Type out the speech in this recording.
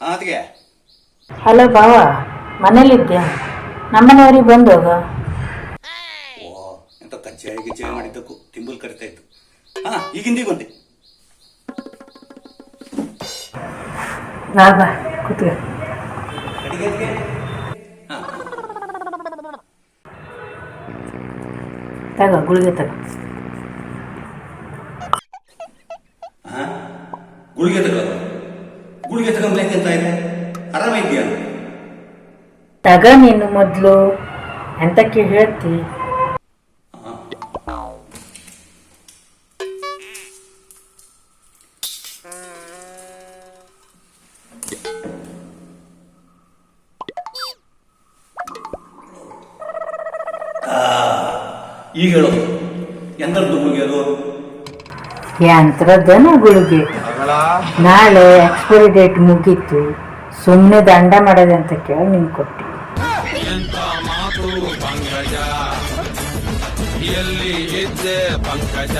ಅದಕ್ಕೆ ಹಲೋ ಬಾವ ಮನೇಲಿದ್ದೆ. ನಮ್ಮನೆಯವ್ರಿಗೆ ಬಂದು ಹೋಗ. ಓ ಎಂತ ಕಜ್ಜಾಯ ಗಿಜ್ಜಾಯ ಮಾಡಿದ್ದಕ್ಕೂ ತಿಂಬಲ್ ಕರಿತಾ ಇತ್ತು. ಹಾ ಈಗಿಂದೀಗ ಬಂದೆ. ಬಾ ಬಾ ಕೂತ್ಕೋ. ಅಡಿಗೆ ಅಡಿಗೆ. ತಗೋ ಗುಳಿಗೆ ತಗೋ. ಗುಳಿಗೆ ತಗೊಳ್ಳೋದು ಗುಳಿಗೆ ತಗೊಂಡ್ಲಕ್ಕೆ ಅಂತ ಇದೆ? ಆರಾಮ ಇದೆಯಾ ತಗ ನೀನು ಮೊದಲು ಎಂತಕ್ಕೆ ಹೇಳ್ತಿ? ಈಗ ಹೇಳೋದು ಎಂಥದ್ದು ಅದು ಯಂತ್ರದನ ಗುಳಿಗೆ ನಾಳೆ ಎಕ್ಸ್ಪೈರಿ ಡೇಟ್ ಮುಗೀತು. ಸುಮ್ಮನೆ ದಂಡ ಮಾಡದೆ ಅಂತ ಕೇಳಿ ನಿಮ್ಗೆ ಕೊಟ್ಟಿ. ಎಲ್ಲಿ ಇದ್ದೆ ಪಂಕಜ?